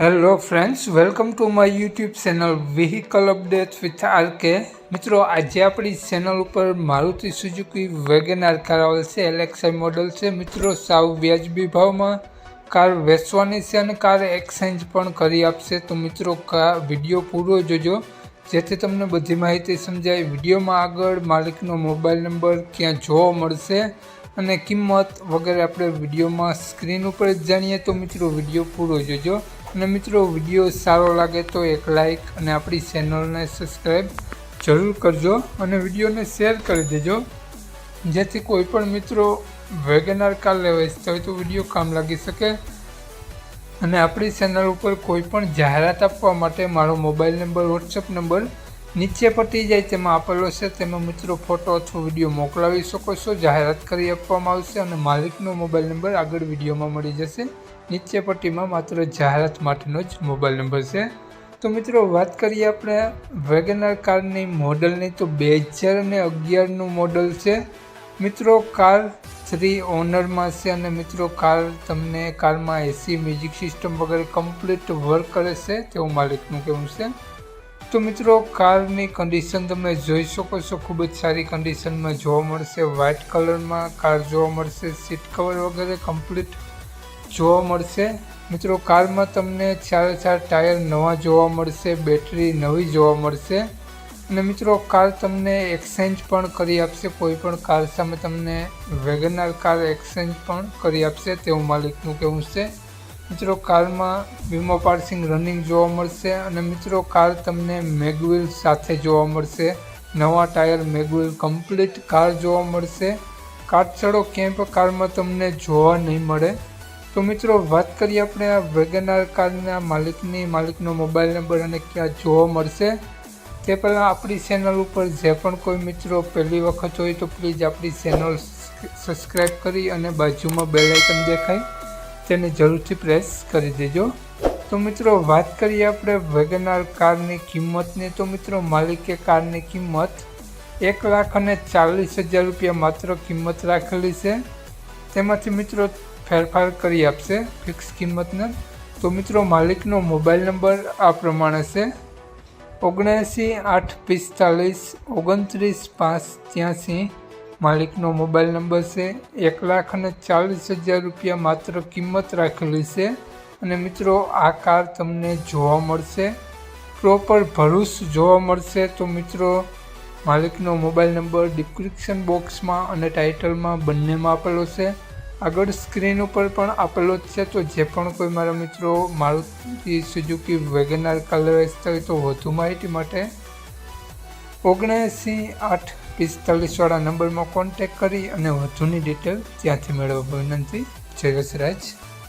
Hello friends welcome to my YouTube channel vehicle update with RK મિત્રો, આજે આપણી channel ઉપર મારુતિ સુઝુકી વેગેનાર કાર આવેલ છે એલેક્સાઈ મોડલ છે. મિત્રો, સાવ વ્યાજબી ભાવમાં કાર વેચવાની છે અને કાર એક્સચેન્જ પણ કરી આપશે. તો મિત્રો કા વીડિયો પૂરો જોજો. જેથી તમને બધી માહિતી સમજાય. વિડીયોમાં આગળ માલિકનો મોબાઈલ નંબર ક્યાં જોવા મળશે અને કિંમત વગેરે આપણે વિડીયોમાં સ્ક્રીન ઉપર જ જાણીએ. તો મિત્રો, વીડિયો પૂરો જોજો. અને મિત્રો વીડિયો સારો લાગે તો એક લાઇક અને આપણી ચેનલને સબસ્ક્રાઈબ જરૂર કરજો અને વિડીયોને શેર કરી દેજો. જેથી કોઈ પણ મિત્રો વેગેનાર કાર લેવા ઈચ્છતા હોય તો વીડિયો કામ લાગી શકે. અને આપણી ચેનલ ઉપર કોઈ પણ જાહેરાત આપવા માટે મારો મોબાઈલ નંબર વોટ્સઅપ નંબર નીચે પટી જાય તેમાં આપેલો છે. તેમાં મિત્રો ફોટો અથવા વીડિયો મોકલાવી શકો છો. જાહેરાત કરી આપવામાં આવશે અને માલિકનો મોબાઈલ નંબર આગળ વિડીયોમાં મળી જશે. નીચે પટ્ટીમાં માત્ર જાહેરાત માટેનો જ મોબાઈલ નંબર છે. તો મિત્રો, વાત કરીએ આપણે વેગેનર કારની મોડલની. તો બે હજાર અને અગિયારનું મોડલ છે. મિત્રો, કાર થ્રી ઓનરમાં છે અને મિત્રો, કાર તમને કારમાં એસી મ્યુઝિક સિસ્ટમ વગેરે કમ્પ્લીટ વર્ક કરે છે તેવું માલિકનું કહેવું છે. તો મિત્રો, કારની કન્ડિશન તમે જોઈ શકો છો. ખૂબ જ સારી કન્ડિશનમાં જોવા મળશે. વ્હાઇટ કલરમાં કાર જોવા મળશે. સીટ કવર વગેરે કમ્પ્લીટ જોવા મળશે. મિત્રો, કારમાં તમને ચાર ચાર ટાયર નવા જોવા મળશે, બેટરી નવી જોવા મળશે. અને મિત્રો, કાર તમને એક્સચેન્જ પણ કરી આપશે, કોઈ પણ કાર સામે તમને વેગનાર કાર એક્સચેન્જ પણ કરી આપશે, તેવું માલિકનું કહેવું છે. મિત્રો, કારમાં વીમો પાર્સિંગ રનિંગ જોવા મળશે અને મિત્રો, કાર તમને મેગવિલ સાથે જોવા મળશે. નવા ટાયર મેગવિલ કમ્પ્લીટ કાર જોવા મળશે. કાટછડો પણ કારમાં તમને જોવા નહીં મળે. તો મિત્રો, વાત કરીએ આપણે આ વેગનાર કારના માલિકની, માલિકનો મોબાઈલ નંબર અને ક્યાં જોવા મળશે. તે પહેલાં આપણી ચેનલ ઉપર જે પણ કોઈ મિત્રો પહેલી વખત હોય તો પ્લીઝ આપણી ચેનલ સબસ્ક્રાઈબ કરી અને બાજુમાં બેલ આઇકન દેખાય, તેને જરૂરથી પ્રેસ કરી દેજો. તો મિત્રો, વાત કરીએ આપણે વેગનાર કારની કિંમતની. તો મિત્રો, માલિકે કારની કિંમત એક લાખ અને ચાલીસ હજાર રૂપિયા માત્ર કિંમત રાખેલી છે. તેમાંથી મિત્રો ફેરફાર કરી આપશે ફિક્સ કિંમતને. તો મિત્રો, માલિકનો મોબાઈલ નંબર આ પ્રમાણે છે. ઓગણસી, આઠ, પિસ્તાલીસ, ઓગણત્રીસ, પાંચ, ત્યાંસી. માલિકનો મોબાઈલ નંબર છે. એક લાખ અને ચાલીસ હજાર રૂપિયા માત્ર કિંમત રાખેલી છે. અને મિત્રો, આ કાર તમને જોવા મળશે. પ્રોપર ભરૂચ જોવા મળશે. તો મિત્રો, માલિકનો મોબાઈલ નંબર ડિસ્ક્રિપ્શન બોક્સમાં અને ટાઇટલમાં બંનેમાં આપેલો છે. આગળ સ્ક્રીન ઉપર પણ આપેલો છે, તો જે પણ કોઈ મારા મિત્રો મારુતિ સુઝુકી વેગનાર કલર વેચતા હોય તો વધુ માહિતી માટે ઓગણએંસી આઠ પિસ્તાલીસવાળા નંબરમાં કોન્ટેક કરી અને વધુની ડિટેલ ત્યાંથી મેળવવા વિનંતી. જય વસરાજ.